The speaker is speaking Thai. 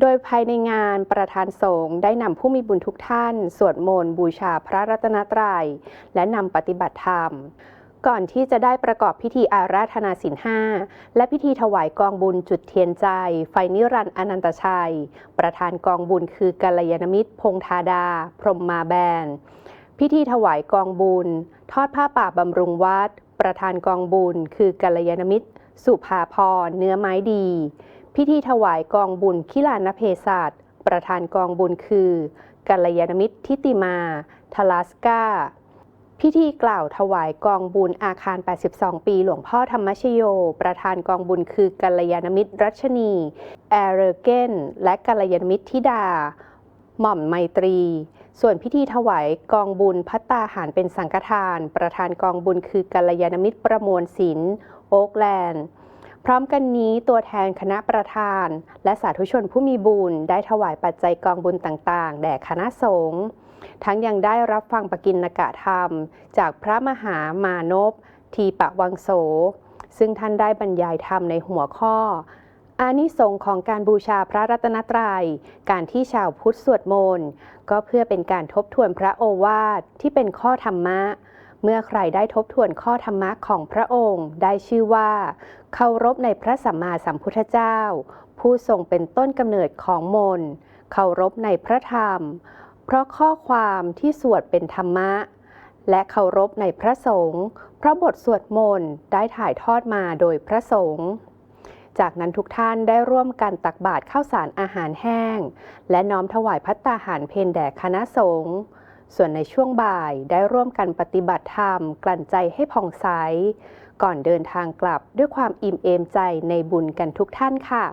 โดยภายในงานประธานสงฆ์ได้นำผู้มีบุญทุกท่าน สวดมนต์บูชาพระรัตนตรัย และนำปฏิบัติธรรม ก่อนที่จะได้ประกอบพิธีอาราธนาศีลห้าและพิธีถวายกองบุญจุดเทียนใจ ไฟนิรันดร์อนันตชัย ประธานกองบุญคือกัลยาณมิตร พงธาดา พรหมมาแบน พิธีถวายกองบุญ ทอดผ้าป่าบำรุงวัด ประธานกองบุญคือกัลยาณมิตร สุภาพรเนื้อไม้ดี พิธีถวายกองบุญคิลานเพศัตประธานกองบุญคือกัลยาณมิตรทิติมา ทลาสกาพิธีกล่าวถวายกองบุญอาคาร 82 ปี หลวงพ่อธรรมชโย ประธานกองบุญคือกัลยาณมิตรรัชนี แอเรเกน และกัลยาณมิตรธิดา หม่อมไมตรี ส่วนพิธีถวายกองบุญพัตตาหารเป็นสังฆทาน ประธานกองบุญคือกัลยาณมิตรประมวลศิลป์โอ๊กแลนด์ พร้อมกันนี้ตัวแทนคณะประธาน และสาธุชนผู้มีบุญได้ถวายปัจจัยกองบุญต่างๆ แด่คณะสงฆ์ทั้งยังได้รับฟังปกิณกะธรรม จากพระมหามานพทีปะวังโส ซึ่งท่านได้บรรยายธรรมในหัวข้อ อานิสงส์ของการบูชาพระรัตนตรยัย การที่ชาวพุทธสวดมนต์ก็เพื่อเป็นการทบทวนพระโอวาทที่เป็นข้อธรรมะ เมื่อใครได้ทบทวนข้อธรรมะของพระองค์ได้ชื่อว่าเคารพในพระสัมมาสัมพุทธเจ้า ผู้ทรงเป็นต้นกำเนิดของมนต์เคารพในพระธรรม เพราะข้อความที่สวดเป็นธรรมะ และเคารพในพระสงฆ์เพราะบทสวดมนต์ได้ถ่ายทอดมาโดยพระสงฆ์จากนั้นทุกท่านได้ร่วมกันตักบาตรข้าวสารอาหารแห้ง และน้อมถวายพัตตาหารเพนแด่คณะสงฆ์ ส่วนในช่วงบ่ายได้ร่วมกันปฏิบัติธรรม กลั่นใจให้ผ่องใส ก่อนเดินทางกลับด้วยความอิ่มเอมใจในบุญกันทุกท่านค่ะ